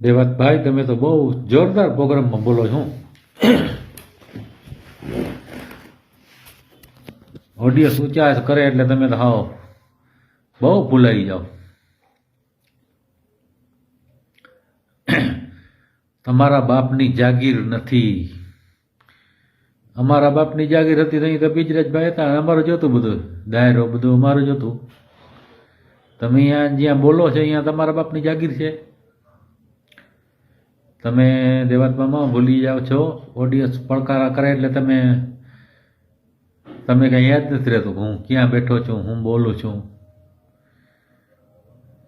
દેવાતભાઈ તમે તો બહુ જોરદાર પ્રોગ્રામમાં બોલો છો. ઓડિયો ઊંચા કરે એટલે તમે તો હાવ બહુ ભૂલાઈ જાઓ. તમારા બાપની જાગીર નથી. અમારા બાપની જાગીર હતી નહીં તો બીજરાજભાઈ હતા અમારું જોતું બધું, ડાયરો બધું અમારું જોતું. તમે અહીંયા જ્યાં બોલો છો, અહીંયા તમારા બાપની જાગીર છે. તમે દેવાત્મામાં ભૂલી જાઓ છો, ઓડિયન્સ પડકારા કરે એટલે તમે તમે કંઈ યાદ નથી રહેતું હું ક્યાં બેઠો છું, હું બોલું છું.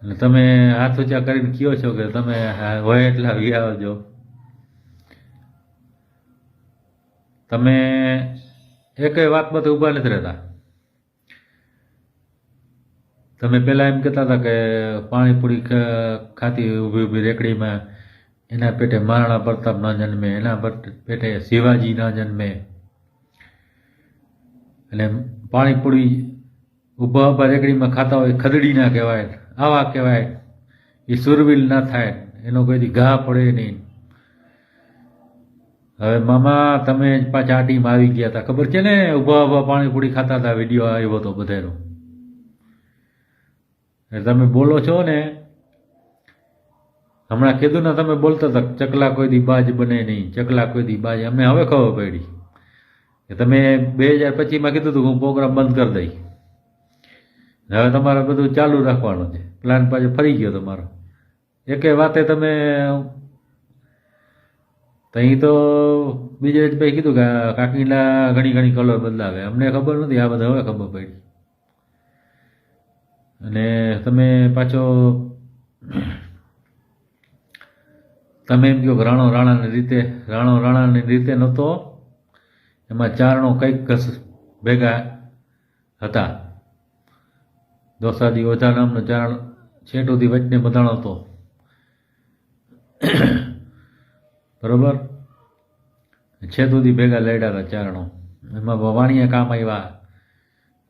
અને તમે હાથ ઊંચા કરીને કયો છો કે તમે હોય એટલા આવી આવજો. તમે એકેય વાતમાંથી ઊભા નથી રહેતા. તમે પહેલાં એમ કહેતા હતા કે પાણીપુરી ખાતી ઊભી ઊભી રેકડીમાં એના પેટે મહારાણા પ્રતાપના જન્મે, એના પેટે શિવાજીના જન્મે. અને પાણીપુરી ઊભા ઊભા રેકડીમાં ખાતા હોય, ખદડી ના કહેવાય, આવા કહેવાય, એ સુરવીલ ના થાય, એનો કોઈથી ઘા પડે નહીં. હવે મામા, તમે પાછા આ ટીમ આવી ગયા હતા ખબર છે ને, ઊભા ઊભા પાણીપુરી ખાતા હતા વીડિયો આવ્યો હતો બધાનો તમે બોલો છો ને હમણાં કીધું ને તમે બોલતા હતા ચકલા કોઈ દી બાજ બને નહીં, ચકલા કોઈ દી બાજ. અમને હવે ખબર પડી કે તમે બે હજાર પચીસમાં કીધું હતું હું પ્રોગ્રામ બંધ કરી દઈશ. હવે તમારે બધું ચાલુ રાખવાનું છે. પ્લાન પાછો ફરી ગયો તમારો. એકે વાતે તમે અહીં તો બીજે જ ભાઈ કીધું કે કાકીના ઘણી ઘણી કલર બદલાવે. અમને ખબર નથી, આ બધા હવે ખબર પડી. અને તમે પાછો તમે એમ કહો રાણો રાણાની રીતે, રાણો રાણાની રીતે નહોતો. એમાં ચારણો કંઈક ભેગા હતા. દોસાદી ઓઝા નામનો ચારણ છેટોથી વચને બધાણો હતો. બરોબર? છેદુથી ભેગા લડ્યા હતા ચારણો. એમાં વાણિયા કામ આવ્યા.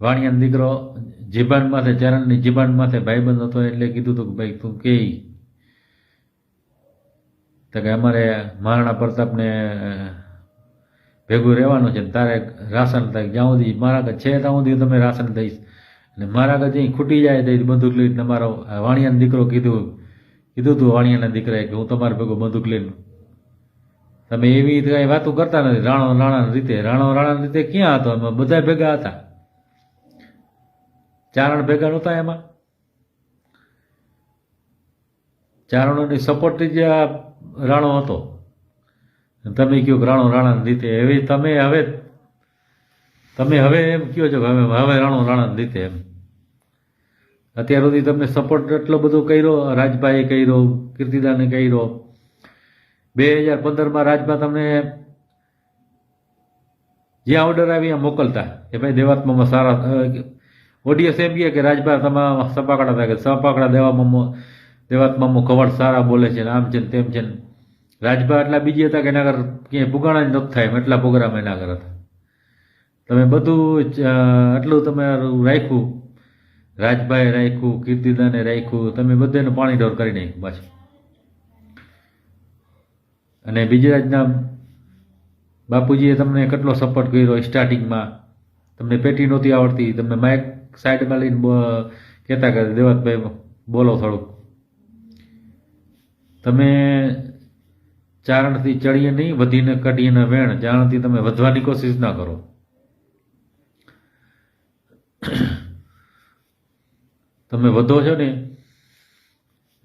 વાણિયાનો દીકરો જીબાન માથે, ચરણની જીબાન માથે ભાઈબંધ હતો એટલે કીધું હતું કે ભાઈ તું કે તો કે અમારે મહારાણા પ્રતાપને ભેગું રહેવાનું છે તારે રાશન થાય, જ્યાં સુધી મારા ઘર છે ત્યાં સુધી તમે રાશન દઈશ અને મારા ઘર જઈ ખૂટી જાય તો બંદૂક લઈને તમારો વાણિયાનો દીકરો કીધું કીધું તું વાણિયાના દીકરાએ કે હું તમારે ભેગું બંદૂક લઈને. તમે એવી રીતે કાંઈ વાતો કરતા નથી, રાણો રાણાની રીતે, રાણો રાણાની રીતે ક્યાં હતો? એમાં બધા ભેગા હતા. ચારણ ભેગા નહોતા એમાં. ચારણોની સપોર્ટથી જ રાણો હતો. તમે કહો રાણો રાણાની રીતે એવી તમે હવે તમે હવે એમ કહો છો હવે હવે રાણો રાણાની રીતે એમ. અત્યાર સુધી તમે સપોર્ટ એટલો બધો કર્યો, રાજભાઈએ કર્યો, કીર્તિદાને કર્યો. બે હજાર પંદરમાં રાજભા તમને જ્યાં ઓર્ડર આવી મોકલતા. કે ભાઈ દેવાત્મામાં સારા ઓડિયસ એમ કહે કે રાજભા તમારા સપાકડા થાય કે સપાકડા દેવામાં મો- દેવાત્મામાં કવડ સારા બોલે છે આમ છે ને તેમ છે ને. રાજભા એટલા બીજી હતા કે એના ઘર ક્યાંય પુગાણા જ નથી થાય એમ એટલા પ્રોગ્રામ એના ઘર હતા. તમે બધું જ, અ, આટલું તમારું રાખ્યું. રાજભાઈ રાખ્યું કીર્તિદાને રાખ્યું. તમે બધાને પાણી ઢોર કરી નાખ્યું પાછું. અને બીજરાજના બાપુજીએ તમને કેટલો સપોર્ટ કર્યો સ્ટાર્ટિંગમાં તમને પેટી નહોતી આવડતી. તમને માઇક સાઈડમાં લઈને કહેતા કે દેવતભાઈ બોલો થોડુંક. તમે ચારણથી ચડીએ નહીં, વધીને કઢીએ ન વેણ ચારણથી તમે વધવાની કોશિશ ના કરો. તમે વધો છો ને,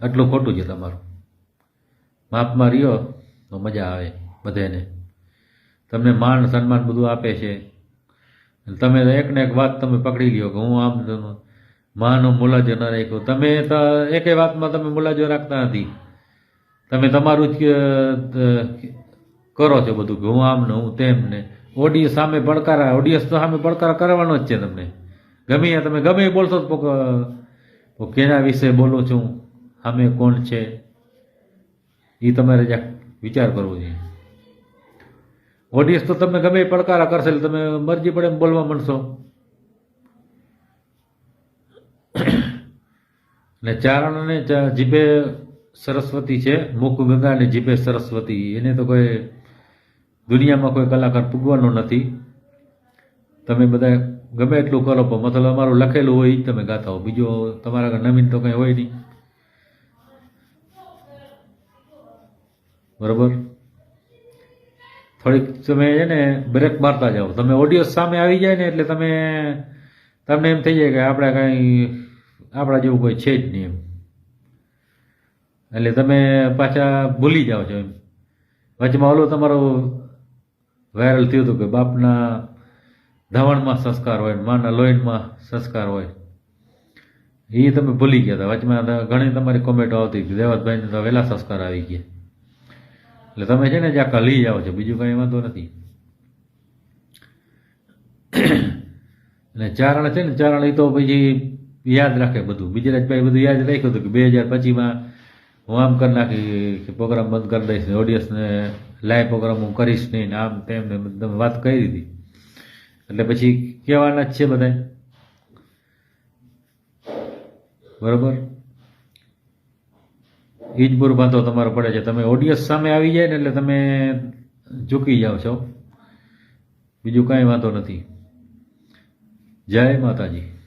આટલું ખોટું છે તમારું. માપમાં રહ્યો તો મજા આવે બધાને તમને માન, સન્માન બધું આપે છે. તમે તો એક વાત તમે પકડી લ્યો કે હું આમ માનો મુલાજો ન રાખ્યો. તમે તો એકે વાતમાં તમે મુલાજો રાખતા નથી. તમે તમારું જ કરો છો બધું કે હું આમ ને હું તેમ ને. ઓડિયન્સ સામે પડકારા ઓડિયન્સ સામે પડકાર કરવાનો જ છે તમને. ગમે તમે ગમે એ બોલશો તો કેના વિશે બોલું છું, સામે કોણ છે એ તમારે જ વિચાર કરવો જોઈએ ઓડિયન્સ તો તમને ગમે પડકારા કરશે, એટલે તમે મરજી પડે એમ બોલવા માંડશો. ને ચારણને અને જીભે સરસ્વતી છે, મુખ ગંગા અને જીભે સરસ્વતી. એને તો કોઈ દુનિયામાં કોઈ કલાકાર પૂગવાનો નથી. તમે બધા ગમે એટલું કરો, પણ મતલબ અમારું લખેલું હોય એ તમે ગાતા હો. બીજો તમારા આગળ નવીન તો કંઈ હોય નહીં. બરાબર? થોડીક તમે છે ને બ્રેક મારતા જાઓ. તમે ઓડિયો સામે આવી જાય ને એટલે તમે, તમને એમ થઈ જાય કે આપણે કાંઈ, આપણા જેવું કોઈ છે જ નહીં એમ. એટલે તમે પાછા ભૂલી જાઓ છો એમ. વચમાં ઓલું તમારું વાયરલ થયું હતું કે બાપના ધાવણમાં સંસ્કાર હોય માના લોહીનમાં સંસ્કાર હોય. એ તમે ભૂલી ગયા હતા. વચમાં ઘણી તમારી કોમેન્ટો આવતી કે દેવતભાઈને તો વહેલા સંસ્કાર આવી ગયા. એટલે તમે છે ને જ્યાં લઈ જાઓ છો. બીજું કંઈ વાંધો નથી. અને ચારણ છે ને, ચારણ એ તો પછી યાદ રાખે બધું. બીજરાજભાઈ બધું યાદ રાખ્યું હતું કે બે હજાર પચીસમાં હું આમ કરી નાખી, કે પ્રોગ્રામ બંધ કરી દઈશ ને ઓડિયન્સને લાઈવ પ્રોગ્રામ હું કરીશ નહીં ને આમ તેમ ને તમે વાત કરી હતી એટલે પછી કહેવાના જ છે બધા બરોબર? એ જ બાંધો તમારો પડે છે. તમે ઓડિયન્સ સામે આવી જાય ને એટલે તમે ઝૂકી જાઓ છો. બીજું કાંઈ વાંધો નથી. જય માતાજી.